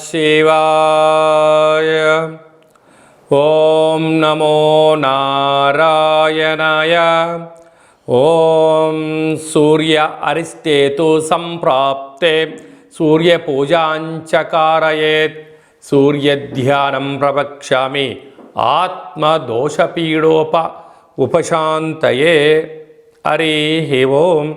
శివాయ ఓం నమో నారాయణాయ ఓం సూర్య అరిష్టేతు సంప్రాప్తే సూర్యపూజాంచకారయేత్ సూర్యధ్యానం ప్రవక్ష్యామి ఆత్మదోషపీడోప ఉపశాంతయే హరి ఓం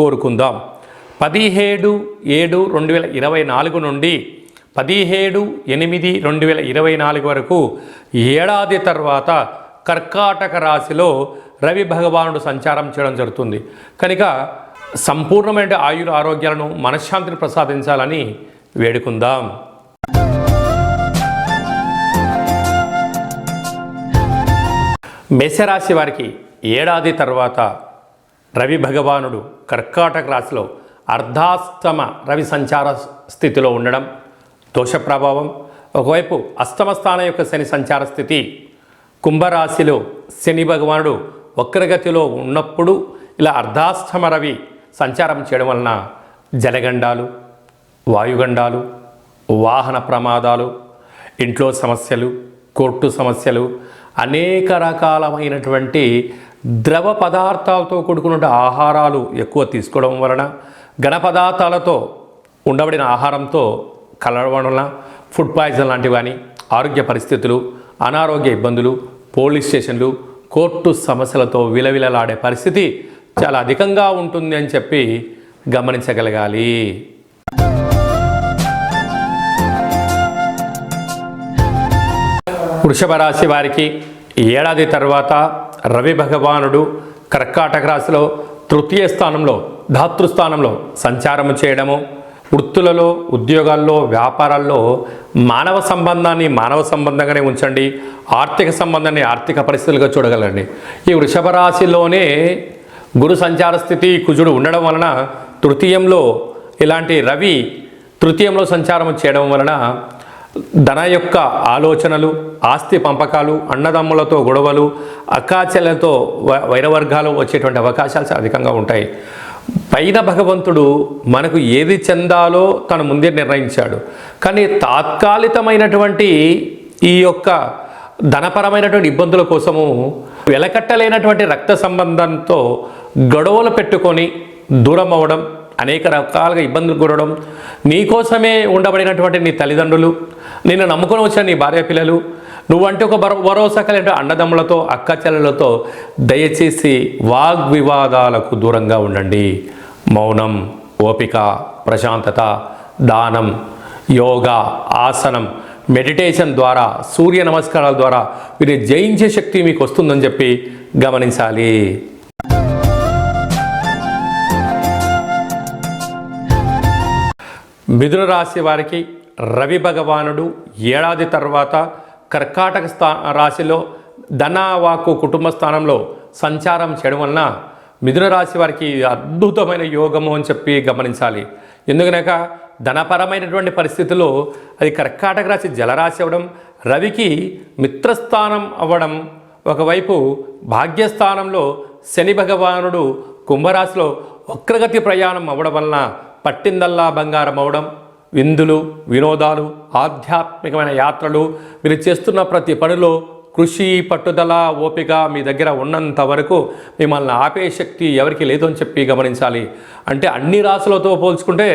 కోరుకుందాం. పదిహేడు ఏడు రెండు వేల ఇరవై నాలుగు నుండి పదిహేడు ఎనిమిది రెండు వేల ఇరవై నాలుగు వరకు ఏడాది తర్వాత కర్కాటక రాశిలో రవి భగవానుడు సంచారం చేయడం జరుగుతుంది. కనుక సంపూర్ణమైన ఆయుర ఆరోగ్యాలను మనశ్శాంతిని ప్రసాదించాలని వేడుకుందాం. మేషరాశి వారికి ఏడాది తర్వాత రవి భగవానుడు కర్కాటక రాశిలో అర్ధాస్తమ రవి సంచార స్థితిలో ఉండడం దోష ప్రభావం ఒకవైపు అష్టమ స్థానం యొక్క శని సంచార స్థితి కుంభరాశిలో శని భగవానుడు వక్రగతిలో ఉన్నప్పుడు ఇలా అర్ధాష్టమ రవి సంచారం చేయడం వలన జలగండాలు వాయుగండాలు వాహన ప్రమాదాలు ఇంట్లో సమస్యలు కోర్టు సమస్యలు అనేక రకాలమైనటువంటి ద్రవ పదార్థాలతో కూడుకున్న ఆహారాలు ఎక్కువ తీసుకోవడం వలన ఘన పదార్థాలతో ఉండబడిన ఆహారంతో కలవడం వలన ఫుడ్ పాయిజన్ లాంటివి కానీ ఆరోగ్య పరిస్థితులు అనారోగ్య ఇబ్బందులు పోలీస్ స్టేషన్లు కోర్టు సమస్యలతో విలవిలలాడే పరిస్థితి చాలా అధికంగా ఉంటుంది అని చెప్పి గమనించగలగాలి. వృషభ రాశి వారికి ఏడాది తర్వాత రవి భగవానుడు కర్కాటక రాశిలో తృతీయ స్థానంలో ధాతృస్థానంలో సంచారము చేయడము వృత్తులలో ఉద్యోగాల్లో వ్యాపారాల్లో మానవ సంబంధాన్ని మానవ సంబంధంగానే ఉంచండి ఆర్థిక సంబంధాన్ని ఆర్థిక పరిస్థితులుగా చూడగలండి ఈ వృషభ రాశిలోనే గురు సంచార స్థితి కుజుడు ఉండడం వలన తృతీయంలో ఇలాంటి రవి తృతీయంలో సంచారం చేయడం వలన ధన యొక్క ఆలోచనలు ఆస్తి పంపకాలు అన్నదమ్ములతో గొడవలు అక్కాచెల్లతో వైరవర్గాలు వచ్చేటువంటి అవకాశాలు చాలా అధికంగా ఉంటాయి. పైన భగవంతుడు మనకు ఏది చెందాలో తను ముందే నిర్ణయించాడు. కానీ తాత్కాలికమైనటువంటి ఈ యొక్క ధనపరమైనటువంటి ఇబ్బందుల కోసము వెలకట్టలేనటువంటి రక్త సంబంధంతో గొడవలు పెట్టుకొని దూరం అవ్వడం అనేక రకాలుగా ఇబ్బందులు గురవడం నీకోసమే ఉండబడినటువంటి నీ తల్లిదండ్రులు నిన్ను నమ్ముకొని వచ్చిన నీ భార్య పిల్లలు నువ్వంటే ఒక భరోసా కలిగిన అన్నదమ్ములతో అక్క చెల్లెలతో దయచేసి వాగ్వివాదాలకు దూరంగా ఉండండి. మౌనం ఓపిక ప్రశాంతత దానం యోగా ఆసనం మెడిటేషన్ ద్వారా సూర్య నమస్కారాల ద్వారా వీరిని జయించే శక్తి మీకు వస్తుందని చెప్పి గమనించాలి. మిథున రాశి వారికి రవి భగవానుడు ఏడాది తర్వాత కర్కాటక స్థా రాశిలో ధనావాకు కుటుంబ స్థానంలో సంచారం చేయడం వలన మిథున రాశి వారికి అద్భుతమైన యోగము అని చెప్పి గమనించాలి. ఎందుకనక ధనపరమైనటువంటి పరిస్థితుల్లో అది కర్కాటక రాశి జలరాశి అవ్వడం రవికి మిత్రస్థానం అవ్వడం ఒకవైపు భాగ్యస్థానంలో శని భగవానుడు కుంభరాశిలో వక్రగతి ప్రయాణం అవ్వడం వలన పట్టిందల్లా బంగారం అవడం విందులు వినోదాలు ఆధ్యాత్మికమైన యాత్రలు మీరు చేస్తున్న ప్రతి పనిలో కృషి పట్టుదల ఓపిక మీ దగ్గర ఉన్నంత వరకు మిమ్మల్ని ఆపే శక్తి ఎవరికి లేదు అని చెప్పి గమనించాలి. అంటే అన్ని రాశులతో పోల్చుకుంటే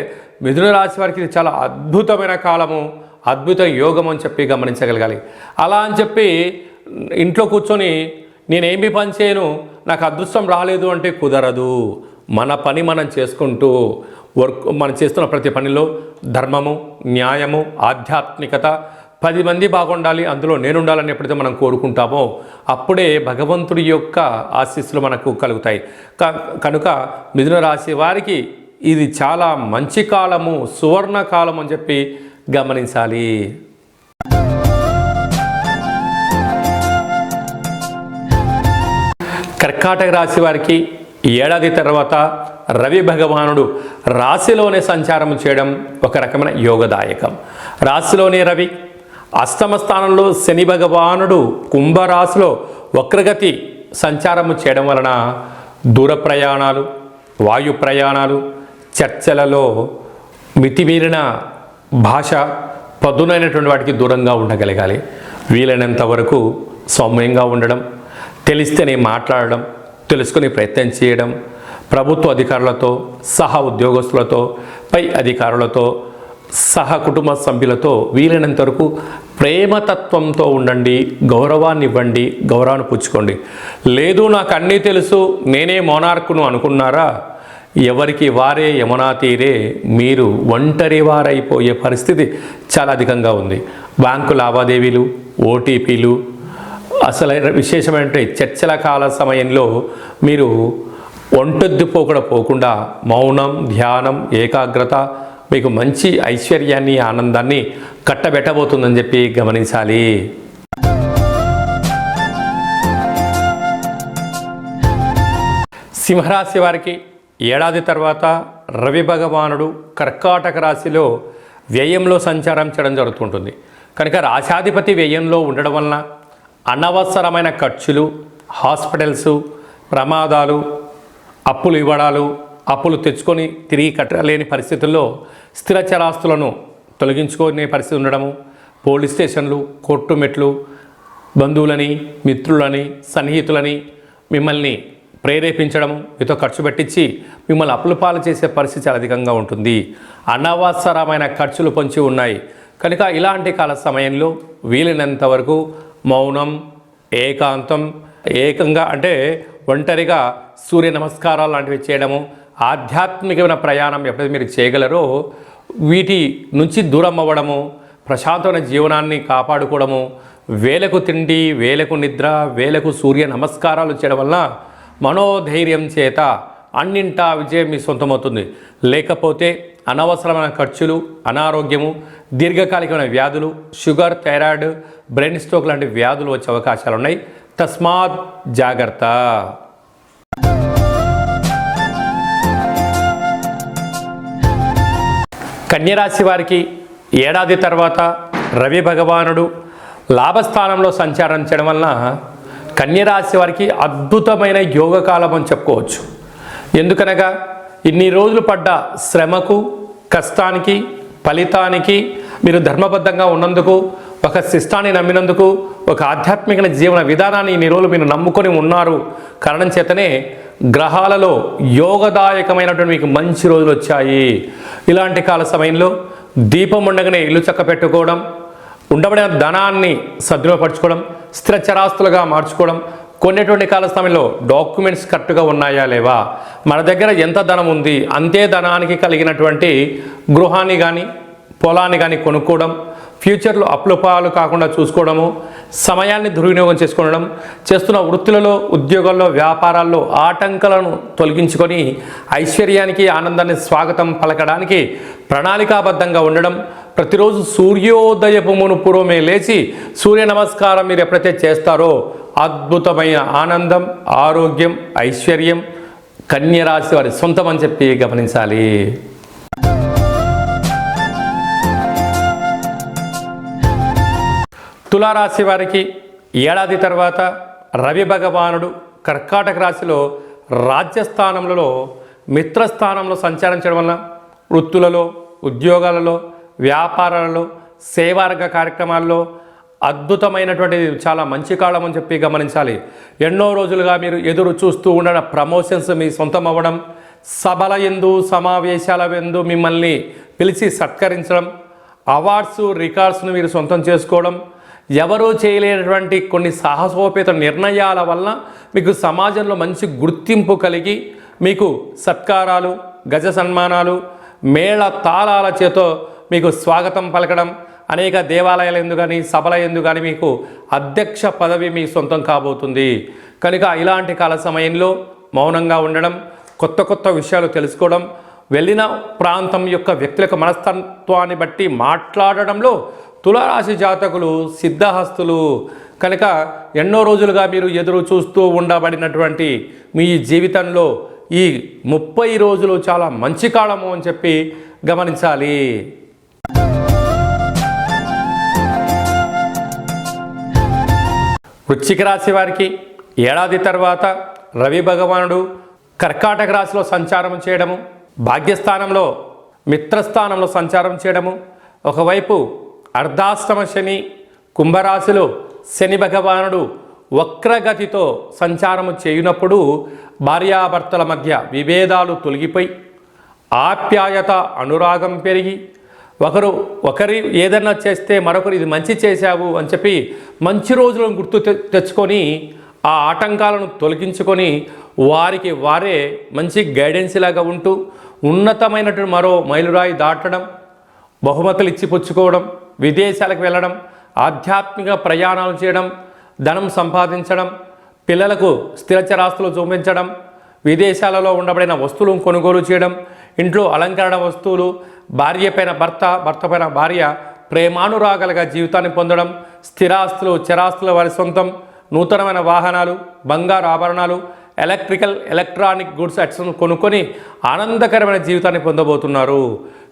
మిథున రాశి వారికి ఇది చాలా అద్భుతమైన కాలము అద్భుత యోగం అని చెప్పి గమనించగలగాలి. అలా అని చెప్పి ఇంట్లో కూర్చొని నేనేమి పని చేయను నాకు అదృష్టం రాలేదు అంటే కుదరదు. మన పని మనం చేసుకుంటూ వర్క్ మనం చేస్తున్న ప్రతి పనిలో ధర్మము న్యాయము ఆధ్యాత్మికత పది మంది బాగుండాలి అందులో నేనుండాలని ఎప్పుడైతే మనం కోరుకుంటామో అప్పుడే భగవంతుడి యొక్క ఆశీస్సులు మనకు కలుగుతాయి. కనుక మిథున రాశి వారికి ఇది చాలా మంచి కాలము సువర్ణ కాలం అని చెప్పి గమనించాలి. కర్కాటక రాశి వారికి ఏడాది తర్వాత రవి భగవానుడు రాశిలోనే సంచారం చేయడం ఒక రకమైన యోగదాయకం. రాశిలోనే రవి అష్టమ స్థానంలో శని భగవానుడు కుంభరాశిలో వక్రగతి సంచారము చేయడం వలన దూర ప్రయాణాలు వాయు ప్రయాణాలు చర్చలలో మితిమీరిన భాష పదునైనటువంటి వాటికి దూరంగా ఉండగలగాలి. వీలైనంత వరకు సౌమ్యంగా ఉండడం తెలిస్తేనే మాట్లాడడం తెలుసుకునే ప్రయత్నం చేయడం ప్రభుత్వ అధికారులతో సహా ఉద్యోగస్తులతో పై అధికారులతో సహ కుటుంబ సభ్యులతో వీలైనంత వరకు ప్రేమతత్వంతో ఉండండి గౌరవాన్ని ఇవ్వండి గౌరవాన్ని పుచ్చుకోండి. లేదు నాకు అన్నీ తెలుసు నేనే మోనార్కును అనుకున్నారా? ఎవరికి వారే యమునా తీరే మీరు ఒంటరి వారైపోయే పరిస్థితి చాలా అధికంగా ఉంది. బ్యాంకు లావాదేవీలు ఓటీపీలు అసలైన విశేషమైన చర్చల కాల సమయంలో మీరు ఒంటొద్దు పోకుండా పోకుండా మౌనం ధ్యానం ఏకాగ్రత మీకు మంచి ఐశ్వర్యాన్ని ఆనందాన్ని కట్టబెట్టబోతుందని చెప్పి గమనించాలి. సింహరాశి వారికి ఏడాది తర్వాత రవి భగవానుడు కర్కాటక రాశిలో వ్యయంలో సంచారం చేయడం జరుగుతుంటుంది. కనుక రాశాధిపతి వ్యయంలో ఉండడం వలన అనవసరమైన ఖర్చులు హాస్పిటల్స్ ప్రమాదాలు అప్పులు ఇవ్వడాలు అప్పులు తెచ్చుకొని తిరిగి కట్టలేని పరిస్థితుల్లో స్థిర చరాస్తులను తొలగించుకునే పరిస్థితి ఉండడము పోలీస్ స్టేషన్లు కోర్టు మెట్లు బంధువులని మిత్రులని సన్నిహితులని మిమ్మల్ని ప్రేరేపించడం మీతో ఖర్చు పెట్టించి మిమ్మల్ని అప్పులు పాలు చేసే పరిస్థితి చాలా అధికంగా ఉంటుంది. అనవసరమైన ఖర్చులు పొంచి ఉన్నాయి. కనుక ఇలాంటి కాల సమయంలో వీలైనంత వరకు మౌనం ఏకాంతం ఏకంగా అంటే ఒంటరిగా సూర్య నమస్కారాలు లాంటివి చేయడము ఆధ్యాత్మికమైన ప్రయాణం ఎప్పుడైతే మీరు చేయగలరో వీటి నుంచి దూరం అవ్వడము ప్రశాంతమైన జీవనాన్ని కాపాడుకోవడము వేలకు తిండి వేలకు నిద్ర వేలకు సూర్య నమస్కారాలు చేయడం వల్ల మనోధైర్యం చేత అన్నింటా విజయం మీ సొంతమవుతుంది. లేకపోతే అనవసరమైన ఖర్చులు అనారోగ్యము దీర్ఘకాలికమైన వ్యాధులు షుగర్ థైరాయిడ్ బ్రెయిన్ స్ట్రోక్ లాంటి వ్యాధులు వచ్చే అవకాశాలు ఉన్నాయి తస్మాత్ జాగ్రత్త. కన్యరాశి వారికి ఏడాది తర్వాత రవి భగవానుడు లాభస్థానంలో సంచారం చేయడం వలన కన్యరాశి వారికి అద్భుతమైన యోగకాలం అని చెప్పుకోవచ్చు. ఎందుకనగా ఇన్ని రోజులు పడ్డ శ్రమకు కష్టానికి ఫలితానికి మీరు ధర్మబద్ధంగా ఉన్నందుకు ఒక శిష్టాన్ని నమ్మినందుకు ఒక ఆధ్యాత్మిక జీవన విధానాన్ని ఇన్ని రోజులు మీరు నమ్ముకొని ఉన్నారు. కారణం చేతనే గ్రహాలలో యోగదాయకమైనటువంటి మీకు మంచి రోజులు వచ్చాయి. ఇలాంటి కాల సమయంలో దీపం ఉండగానే ఇల్లు చక్క పెట్టుకోవడం ఉండబడిన ధనాన్ని సద్వినియోగపరచుకోవడం స్థిర చరాస్తులుగా మార్చుకోవడం కొన్నిటువంటి కాల సమయంలో డాక్యుమెంట్స్ కరెక్ట్గా ఉన్నాయా లేవా? మన దగ్గర ఎంత ధనం ఉంది? అంతే ధనానికి కలిగినటువంటి గృహాన్ని కానీ పొలాన్ని కానీ కొనుక్కోవడం ఫ్యూచర్లో అప్లుపాలు కాకుండా చూసుకోవడము సమయాన్ని దుర్వినియోగం చేసుకోవడం చేస్తున్న వృత్తులలో ఉద్యోగాల్లో వ్యాపారాల్లో ఆటంకాలను తొలగించుకొని ఐశ్వర్యానికి ఆనందాన్ని స్వాగతం పలకడానికి ప్రణాళికాబద్ధంగా ఉండడం. ప్రతిరోజు సూర్యోదయపు మును పూర్వమే లేచి సూర్య నమస్కారం మీరు ఎప్పుడైతే చేస్తారో అద్భుతమైన ఆనందం ఆరోగ్యం ఐశ్వర్యం కన్యరాశి వారి సొంతం అని చెప్పి గమనించాలి. తులారాశి వారికి ఏడాది తర్వాత రవి భగవానుడు కర్కాటక రాశిలో రాజ్యస్థానములలో మిత్రస్థానంలో సంచారించడం వలన వృత్తులలో ఉద్యోగాలలో వ్యాపారాలలో సేవారంగ కార్యక్రమాల్లో అద్భుతమైనటువంటి చాలా మంచి కాలం అని చెప్పి గమనించాలి. ఎన్నో రోజులుగా మీరు ఎదురు చూస్తూ ఉండడం ప్రమోషన్స్ మీ సొంతం అవ్వడం సభల ఎందు సమావేశాల ఎందు మిమ్మల్ని పిలిచి సత్కరించడం అవార్డ్స్ రికార్డ్స్ను మీరు సొంతం చేసుకోవడం ఎవరూ చేయలేనటువంటి కొన్ని సాహసోపేత నిర్ణయాల వలన మీకు సమాజంలో మంచి గుర్తింపు కలిగి మీకు సత్కారాలు గజ సన్మానాలు మేళ తాళాల చేతో మీకు స్వాగతం పలకడం అనేక దేవాలయాల ఎందు కానీ సభల ఎందు కానీ మీకు అధ్యక్ష పదవి మీ సొంతం కాబోతుంది. కనుక ఇలాంటి కాల సమయంలో మౌనంగా ఉండడం కొత్త కొత్త విషయాలు తెలుసుకోవడం వెళ్ళిన ప్రాంతం యొక్క వ్యక్తుల యొక్క మనస్తత్వాన్ని బట్టి మాట్లాడడంలో తులారాశి జాతకులు సిద్ధహస్తులు కనుక ఎన్నో రోజులుగా మీరు ఎదురు చూస్తూ ఉండబడినటువంటి మీ జీవితంలో ఈ ముప్పై రోజులు చాలా మంచి కాలము అని చెప్పి గమనించాలి. వృశ్చిక రాశి వారికి ఏడాది తర్వాత రవి భగవానుడు కర్కాటక రాశిలో సంచారం చేయడము భాగ్యస్థానంలో మిత్రస్థానంలో సంచారం చేయడము ఒకవైపు అర్ధాష్టమ శని కుంభరాశిలో శని భగవానుడు వక్రగతితో సంచారము చేయునప్పుడు భార్యాభర్తల మధ్య విభేదాలు తొలగిపోయి ఆప్యాయత అనురాగం పెరిగి ఒకరు ఒకరి ఏదన్నా చేస్తే మరొకరు ఇది మంచి చేశావు అని చెప్పి మంచి రోజులను గుర్తు తె- తెచ్చుకొని ఆ ఆటంకాలను తొలగించుకొని వారికి వారే మంచి గైడెన్స్ లాగా ఉంటూ ఉన్నతమైనటువంటి మరో మైలురాయి దాటడం బహుమతులు ఇచ్చి పుచ్చుకోవడం విదేశాలకు వెళ్ళడం ఆధ్యాత్మిక ప్రయాణాలు చేయడం ధనం సంపాదించడం పిల్లలకు స్థిరచరాస్తులు చూపించడం విదేశాలలో ఉండబడిన వస్తువులను కొనుగోలు చేయడం ఇంట్లో అలంకరణ వస్తువులు భార్య పైన భర్త భర్త పైన భార్య ప్రేమానురాగలుగా జీవితాన్ని పొందడం స్థిరాస్తులు చరాస్తుల వారి సొంతం నూతనమైన వాహనాలు బంగారు ఆభరణాలు ఎలక్ట్రికల్ ఎలక్ట్రానిక్ గుడ్స్ అట్స్ కొనుక్కొని ఆనందకరమైన జీవితాన్ని పొందబోతున్నారు.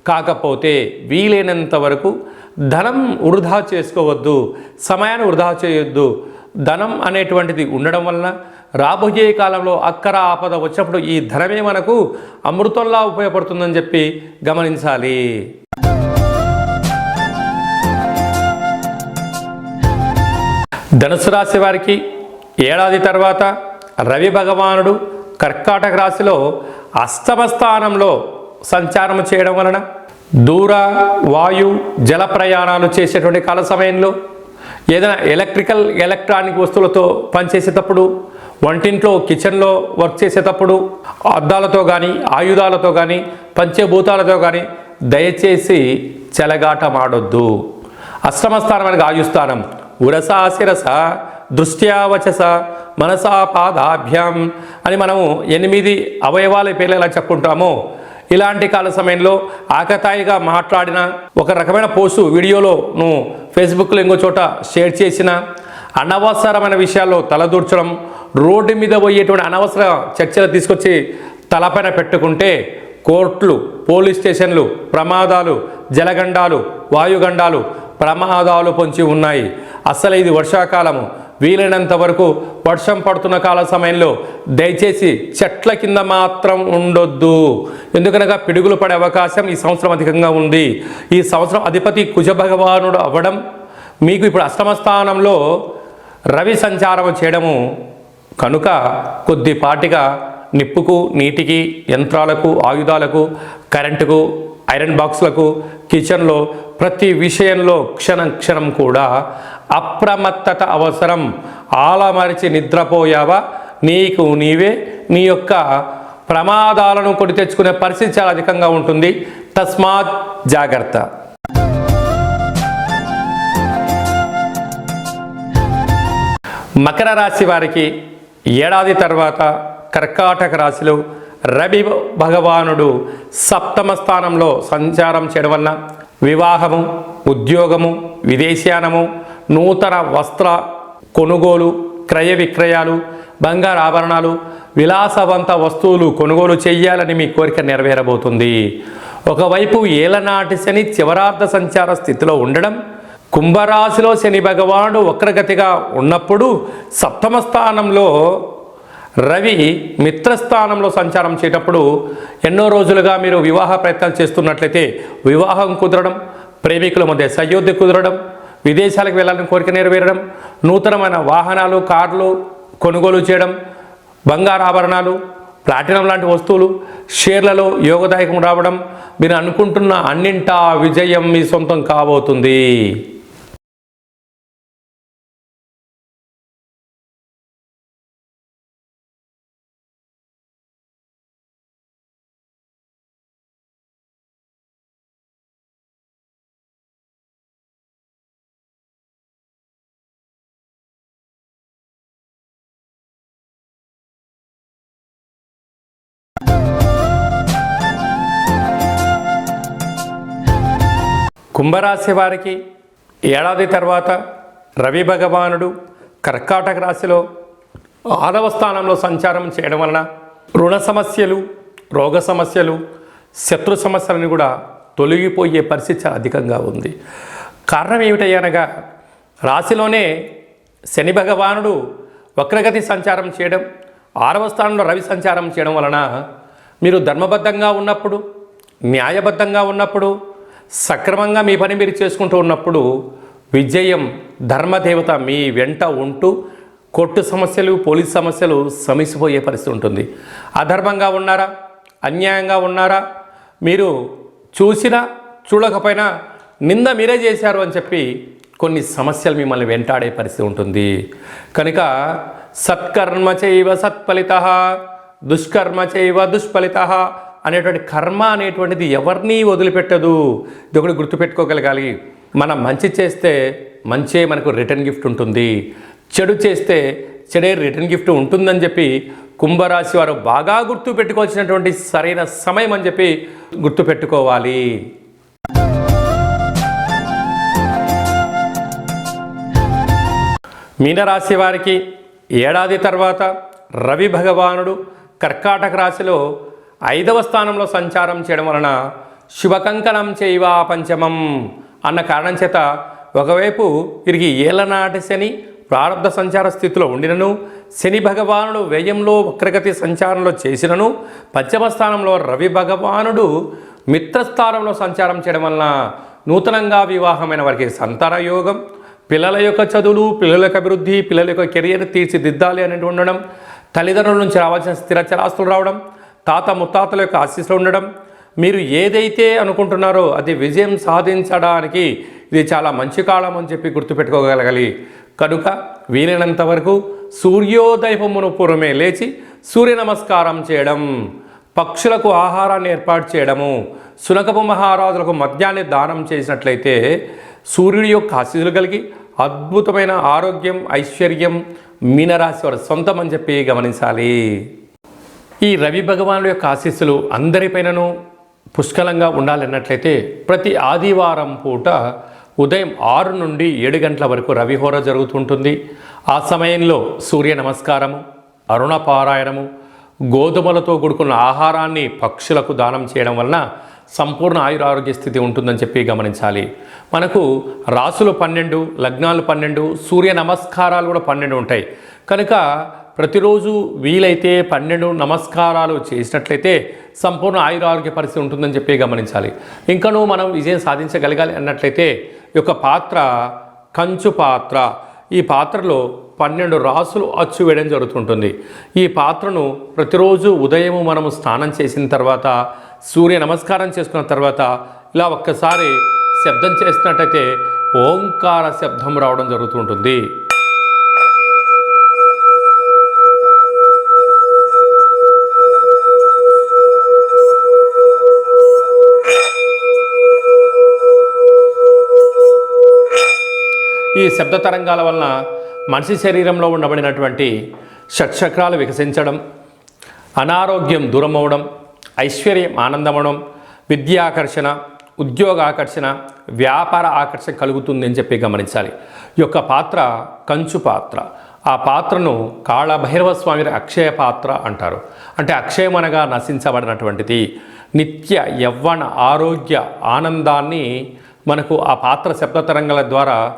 కాకపోతే వీలైనంత వరకు ధనం వృధా చేసుకోవద్దు సమయాన్ని వృధా చేయొద్దు. ధనం అనేటువంటిది ఉండడం వలన రాబోయే కాలంలో అక్కర ఆపద వచ్చినప్పుడు ఈ ధనమే మనకు అమృతంలా ఉపయోగపడుతుందని చెప్పి గమనించాలి. ధనుసు రాశి వారికి ఏడాది తర్వాత రవి భగవానుడు కర్కాటక రాశిలో అష్టమ స్థానంలో సంచారం చేయడం వలన దూర వాయు జల ప్రయాణాలు చేసేటువంటి కాల సమయంలో ఏదైనా ఎలక్ట్రికల్ ఎలక్ట్రానిక్ వస్తువులతో పనిచేసేటప్పుడు వంటింట్లో కిచెన్లో వర్క్ చేసేటప్పుడు అద్దాలతో కానీ ఆయుధాలతో కానీ పంచభూతాలతో కానీ దయచేసి చెలగాటమాడొద్దు. అష్టమ స్థానం అనగా ఆయుస్థానం. ఉరస శిరస దృష్ట్యావచస మనసా పాదాభ్యాం అని మనము ఎనిమిది అవయవాల పేర్లు ఎలా చెప్పుకుంటామో ఇలాంటి కాల సమయంలో ఆకతాయిగా మాట్లాడిన ఒక రకమైన పోస్టు వీడియోలో నువ్వు ఫేస్బుక్లో ఇంకో చోట షేర్ చేసిన అనవసరమైన విషయాల్లో తలదూర్చడం రోడ్డు మీద పోయేటువంటి అనవసర చర్చలు తీసుకొచ్చి తలపైన పెట్టుకుంటే కోర్టులు పోలీస్ స్టేషన్లు ప్రమాదాలు జలగండాలు వాయుగండాలు ప్రమాదాలు పొంచి ఉన్నాయి. అసలు ఇది వర్షాకాలము. వీలైనంత వరకు వర్షం పడుతున్న కాల సమయంలో దయచేసి చెట్ల కింద మాత్రం ఉండొద్దు. ఎందుకనగా పిడుగులు పడే అవకాశం ఈ సంవత్సరం అధికంగా ఉంది. ఈ సంవత్సరం అధిపతి కుజ భగవానుడు అవ్వడం మీకు ఇప్పుడు అష్టమ స్థానంలో రవి సంచారం చేయడము కనుక కొద్దిపాటిగా నిప్పుకు నీటికి యంత్రాలకు ఆయుధాలకు కరెంటుకు ఐరన్ బాక్స్లకు కిచెన్లో ప్రతి విషయంలో క్షణం క్షణం కూడా అప్రమత్తత అవసరం. ఆలమరిచి నిద్రపోయావా? నీకు నీవే. నీ యొక్క ప్రమాదాలను కొని తెచ్చుకునే పరిస్థితి చాలా అధికంగా ఉంటుంది. తస్మాత్ జాగ్రత్త. మకర రాశి వారికి ఏడాది తర్వాత కర్కాటక రాశిలో రవి భగవానుడు సప్తమ స్థానంలో సంచారం చేయడం వివాహము ఉద్యోగము విదేశయానము నూతన వస్త్ర కొనుగోలు క్రయ విక్రయాలు బంగారు ఆభరణాలు విలాసవంత వస్తువులు కొనుగోలు చేయాలని మీ కోరిక నెరవేరబోతుంది. ఒకవైపు ఏలనాటి శని చివరార్థ సంచార స్థితిలో ఉండడం కుంభరాశిలో శని భగవానుడు వక్రగతిగా ఉన్నప్పుడు సప్తమ స్థానంలో రవి మిత్రస్థానంలో సంచారం చేటప్పుడు ఎన్నో రోజులుగా మీరు వివాహ ప్రయత్నాలు చేస్తున్నట్లయితే వివాహం కుదరడం ప్రేమికుల మధ్య సయోధ్య కుదరడం విదేశాలకు వెళ్ళాలని కోరిక నెరవేరడం నూతనమైన వాహనాలు కార్లు కొనుగోలు చేయడం బంగారు ఆభరణాలు ప్లాటినం లాంటి వస్తువులు షేర్లలో యోగదాయకం రావడం మీరు అనుకుంటున్న అన్నింటా విజయం మీ సొంతం కాబోతుంది. కుంభరాశి వారికి ఏడాది తర్వాత రవి భగవానుడు కర్కాటక రాశిలో ఆరవ స్థానంలో సంచారం చేయడం వలన రుణ సమస్యలు రోగ సమస్యలు శత్రు సమస్యలను కూడా తొలగిపోయే పరిస్థితి అధికంగా ఉంది. కారణం ఏమిటయ్యనగా రాశిలోనే శని భగవానుడు వక్రగతి సంచారం చేయడం ఆరవ స్థానంలో రవి సంచారం చేయడం వలన మీరు ధర్మబద్ధంగా ఉన్నప్పుడు న్యాయబద్ధంగా ఉన్నప్పుడు సక్రమంగా మీ పని మీరు చేసుకుంటూ ఉన్నప్పుడు విజయం ధర్మదేవత మీ వెంట ఉంటూ కొట్టు సమస్యలు పోలీస్ సమస్యలు సమసిపోయే పరిస్థితి ఉంటుంది. అధర్మంగా ఉన్నారా? అన్యాయంగా ఉన్నారా? మీరు చూసినా చూడకపోయినా నింద మీరే చేశారు అని చెప్పి కొన్ని సమస్యలు మిమ్మల్ని వెంటాడే పరిస్థితి ఉంటుంది. కనుక సత్కర్మ చైవ సత్ఫలిత దుష్కర్మ చైవ దుష్ఫలిత అనేటువంటి కర్మ అనేటువంటిది ఎవరిని వదిలిపెట్టదు. ఇది ఒకటి గుర్తుపెట్టుకోగలగాలి. మనం మంచి చేస్తే మంచే మనకు రిటర్న్ గిఫ్ట్ ఉంటుంది. చెడు చేస్తే చెడే రిటర్న్ గిఫ్ట్ ఉంటుందని చెప్పి కుంభరాశి వారు బాగా గుర్తు పెట్టుకోవాల్సినటువంటి సరైన సమయం అని చెప్పి గుర్తుపెట్టుకోవాలి. మీనరాశి వారికి ఏడాది తర్వాత రవి భగవానుడు కర్కాటక రాశిలో ఐదవ స్థానంలో సంచారం చేయడం వలన శుభకంకణం చేయవా పంచమం అన్న కారణం చేత ఒకవైపు తిరిగి ఏలనాటి శని ప్రారంభ సంచార స్థితిలో ఉండినను శని భగవానుడు వ్యయంలో వక్రగతి సంచారంలో చేసినను పంచమ స్థానంలో రవి భగవానుడు మిత్రస్థానంలో సంచారం చేయడం వలన నూతనంగా వివాహమైన వారికి సంతాన యోగం పిల్లల యొక్క చదువులు పిల్లల యొక్క అభివృద్ధి పిల్లల యొక్క కెరియర్ తీర్చిదిద్దాలి అనేది ఉండడం తల్లిదండ్రుల నుంచి రావాల్సిన స్థిర చరాస్తులు రావడం తాత ముత్తాతల యొక్క ఆశీస్సులు ఉండడం. మీరు ఏదైతే అనుకుంటున్నారో అది విజయం సాధించడానికి ఇది చాలా మంచి కాలం అని చెప్పి గుర్తుపెట్టుకోగలగాలి. కనుక వీలైనంత వరకు సూర్యోదయమును పూర్వమే లేచి సూర్య నమస్కారం చేయడం పక్షులకు ఆహారాన్ని ఏర్పాటు చేయడము సునకపు మహారాజులకు మద్యాన్ని దానం చేసినట్లయితే సూర్యుడి యొక్క ఆశీస్సులు కలిగి అద్భుతమైన ఆరోగ్యం ఐశ్వర్యం మీనరాశి వారు సొంతం అని చెప్పి గమనించాలి. ఈ రవి భగవానుల యొక్క ఆశీస్సులు అందరిపైనను పుష్కలంగా ఉండాలన్నట్లయితే ప్రతి ఆదివారం పూట ఉదయం ఆరు నుండి ఏడు గంటల వరకు రవిహోర జరుగుతుంటుంది. ఆ సమయంలో సూర్య నమస్కారము అరుణ పారాయణము గోధుమలతో కూడుకున్న ఆహారాన్ని పక్షులకు దానం చేయడం వలన సంపూర్ణ ఆయురారోగ్య స్థితి ఉంటుందని చెప్పి గమనించాలి. మనకు రాసులు పన్నెండు లగ్నాలు పన్నెండు సూర్య నమస్కారాలు కూడా పన్నెండు ఉంటాయి. కనుక ప్రతిరోజు వీలైతే పన్నెండు నమస్కారాలు చేసినట్లయితే సంపూర్ణ ఆయురారోగ్య పరిస్థితి ఉంటుందని చెప్పి గమనించాలి. ఇంకనూ మనం విజయం సాధించగలగాలి అన్నట్లయితే ఈ యొక్క పాత్ర కంచు పాత్ర ఈ పాత్రలో పన్నెండు రాసులు అచ్చు వేయడం జరుగుతుంటుంది. ఈ పాత్రను ప్రతిరోజు ఉదయం మనము స్నానం చేసిన తర్వాత సూర్య నమస్కారం చేసుకున్న తర్వాత ఇలా ఒక్కసారి శబ్దం చేసినట్టయితే ఓంకార శబ్దం రావడం జరుగుతుంటుంది. ఈ శబ్ద తరంగాల వలన మనిషి శరీరంలో ఉండబడినటువంటి షట్చక్రాలు వికసించడం అనారోగ్యం దూరం అవడం ఐశ్వర్యం ఆనందమవడం విద్యాకర్షణ ఉద్యోగ ఆకర్షణ వ్యాపార ఆకర్షణ కలుగుతుంది అని చెప్పి గమనించాలి. ఈ యొక్క పాత్ర కంచు పాత్ర. ఆ పాత్రను కాళభైరవ స్వామి అక్షయ పాత్ర అంటారు. అంటే అక్షయం అనగా నశించబడినటువంటిది. నిత్య యవ్వన ఆరోగ్య ఆనందాన్ని మనకు ఆ పాత్ర శబ్ద తరంగాల ద్వారా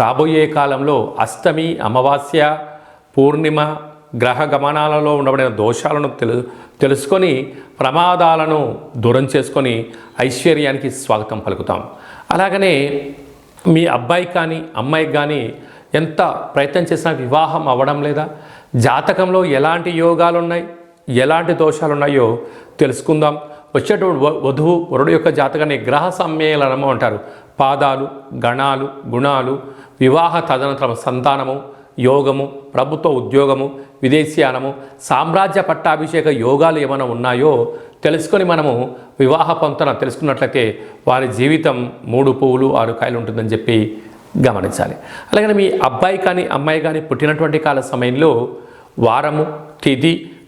రాబోయే కాలంలో అష్టమి అమావాస్య పూర్ణిమ గ్రహ గమనాలలో ఉండబడిన దోషాలను తెలు తెలుసుకొని ప్రమాదాలను దూరం చేసుకొని ఐశ్వర్యానికి స్వాగతం పలుకుతాం. అలాగనే మీ అబ్బాయి కానీ అమ్మాయికి కానీ ఎంత ప్రయత్నం చేసినా వివాహం అవ్వడం లేదా? జాతకంలో ఎలాంటి యోగాలు ఉన్నాయి ఎలాంటి దోషాలు ఉన్నాయో తెలుసుకుందాం. వచ్చేటువంటి వధువు వరుడు యొక్క జాతకాన్ని గ్రహ సమ్మేళనము అంటారు. పాదాలు గణాలు గుణాలు వివాహ తదనంతరం సంతానము యోగము ప్రభుత్వ ఉద్యోగము విదేశీయానము సామ్రాజ్య పట్టాభిషేక యోగాలు ఏమైనా ఉన్నాయో తెలుసుకొని మనము వివాహ పొంతన తెలుసుకున్నట్లయితే వారి జీవితం మూడు పువ్వులు ఆరు కాయలు ఉంటుందని చెప్పి గమనించాలి. అలాగే మీ అబ్బాయి కానీ అమ్మాయి కానీ పుట్టినటువంటి కాల సమయంలో వారము తిథి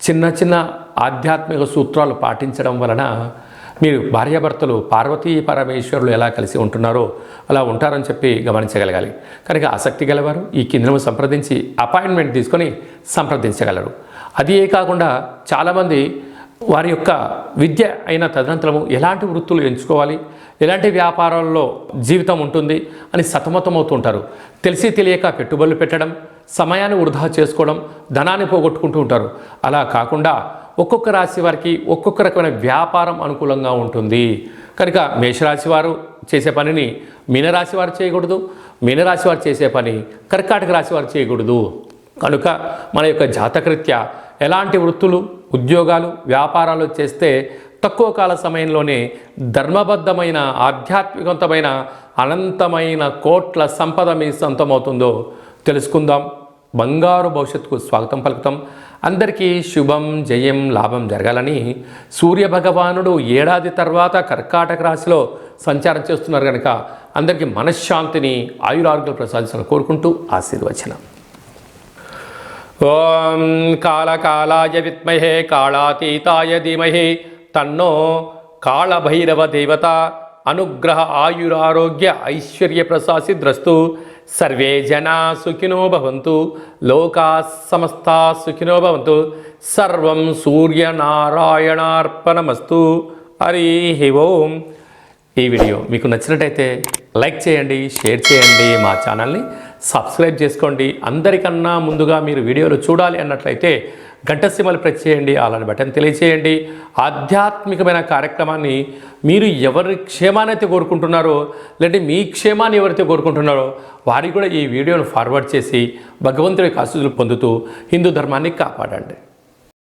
చిన్న చిన్న ఆధ్యాత్మిక సూత్రాలు పాటించడం వలన మీరు భార్యాభర్తలు పార్వతీ పరమేశ్వరులు ఎలా కలిసి ఉంటున్నారో అలా ఉంటారని చెప్పి గమనించగలగాలి. కనుక ఆసక్తి గలవారు ఈ కిందను సంప్రదించి అపాయింట్మెంట్ తీసుకొని సంప్రదించగలరు. అదే కాకుండా చాలామంది వారి యొక్క విద్య అయిన తదనంతరము ఎలాంటి వృత్తులు ఎంచుకోవాలి ఎలాంటి వ్యాపారాల్లో జీవితం ఉంటుంది అని సతమతమవుతుంటారు. తెలిసి తెలియక పెట్టుబడులు పెట్టడం సమయాన్ని వృధా చేసుకోవడం ధనాన్ని పోగొట్టుకుంటూ ఉంటారు. అలా కాకుండా ఒక్కొక్క రాశి వారికి ఒక్కొక్క రకమైన వ్యాపారం అనుకూలంగా ఉంటుంది. కనుక మేషరాశి వారు చేసే పనిని మీనరాశి వారు చేయకూడదు మీనరాశి వారు చేసే పని కర్కాటక రాశి వారు చేయకూడదు. కనుక మన యొక్క జాతకృత్య ఎలాంటి వృత్తులు ఉద్యోగాలు వ్యాపారాలు చేస్తే తక్కువ కాల సమయంలోనే ధర్మబద్ధమైన ఆధ్యాత్మికవంతమైన అనంతమైన కోట్ల సంపద మీ సొంతమవుతుందో తెలుసుకుందాం. బంగారు భవిష్యత్తుకు స్వాగతం పలుకుతాం. అందరికీ శుభం జయం లాభం జరగాలని సూర్య భగవానుడు ఏడాది తర్వాత కర్కాటక రాశిలో సంచారం చేస్తున్నారు కనుక అందరికీ మనశ్శాంతిని ఆయురారోగ్యం ప్రసాదించాలని కోరుకుంటూ ఆశీర్వచనం. ఓం కాళకాళాయ విద్మహే కాళాతీతాయ ధీమహి తన్నో కాళభైరవ దేవత అనుగ్రహ ఆయురారోగ్య ఐశ్వర్య ప్రసాసిద్రస్తు సర్వే జనా సుఖినో భవంతు లోకా సమస్తా సుఖినో భవంతు సర్వం సూర్యనారాయణార్పణమస్తు. హరి ఓం. ఈ వీడియో మీకు నచ్చినట్టయితే లైక్ చేయండి షేర్ చేయండి మా ఛానల్ని సబ్స్క్రైబ్ చేసుకోండి. అందరికన్నా ముందుగా మీరు వీడియోలు చూడాలి అన్నట్లయితే గంట సిమ్మలు ప్రెస్ చేయండి అలాంటి బటన్ తెలియచేయండి ఆధ్యాత్మికమైన కార్యక్రమాన్ని మీరు ఎవరి క్షేమాన్ని అయితే కోరుకుంటున్నారో లేదంటే మీ క్షేమాన్ని ఎవరైతే కోరుకుంటున్నారో వారికి కూడా ఈ వీడియోను ఫార్వర్డ్ చేసి భగవంతుడి ఆశీస్సులు పొందుతూ హిందూ ధర్మాన్ని కాపాడండి.